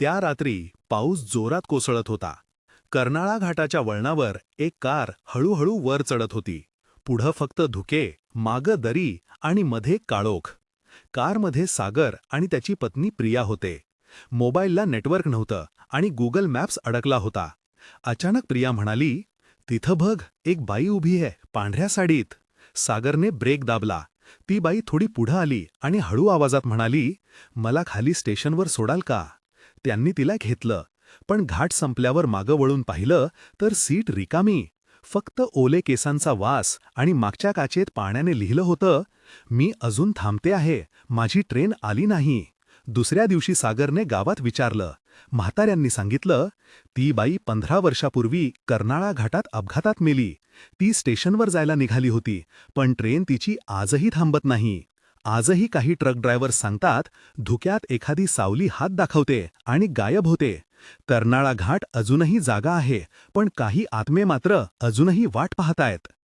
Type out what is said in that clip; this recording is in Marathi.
त्या रात्री पाऊस जोरात कोसळत होता. कर्नाळा घाटाच्या वळणावर एक कार हळूहळू वर चढत होती. पुढं फक्त धुके मागं दरी आणि मध्ये काळोख. कारमध्ये सागर आणि त्याची पत्नी प्रिया होते. मोबाईलला नेटवर्क नव्हतं आणि गुगल मॅप्स अडकला होता. अचानक प्रिया म्हणाली तिथं बघ एक बाई उभी आहे पांढऱ्या साडीत. सागरने ब्रेक दाबला. ती बाई थोडी पुढं आली आणि हळू आवाजात म्हणाली मला खाली स्टेशनवर सोडाल का? त्यांनी तिला घेतलं. पण घाट संपल्यावर मागं वळून पाहिलं तर सीट रिकामी. फक्त ओले केसांचा वास आणि मागच्या काचेत पाण्याने लिहिलं होतं मी अजून थांबते आहे. माझी ट्रेन आली नाही. दुसऱ्या दिवशी सागरने गावात विचारलं. म्हाताऱ्यांनी सांगितलं ती बाई पंधरा वर्षापूर्वी कर्नाळा घाटात अपघातात मेली. ती स्टेशनवर जायला निघाली होती पण ट्रेन तिची आजही थांबत नाही. आजही काही ट्रक ड्रायव्हर सांगतात धुक्यात एखादी सावली हात दाखवते आणि गायब होते. कर्नाळा घाट अजूनही जागा आहे पण काही आत्मे मात्र अजूनही वाट पाहतायत.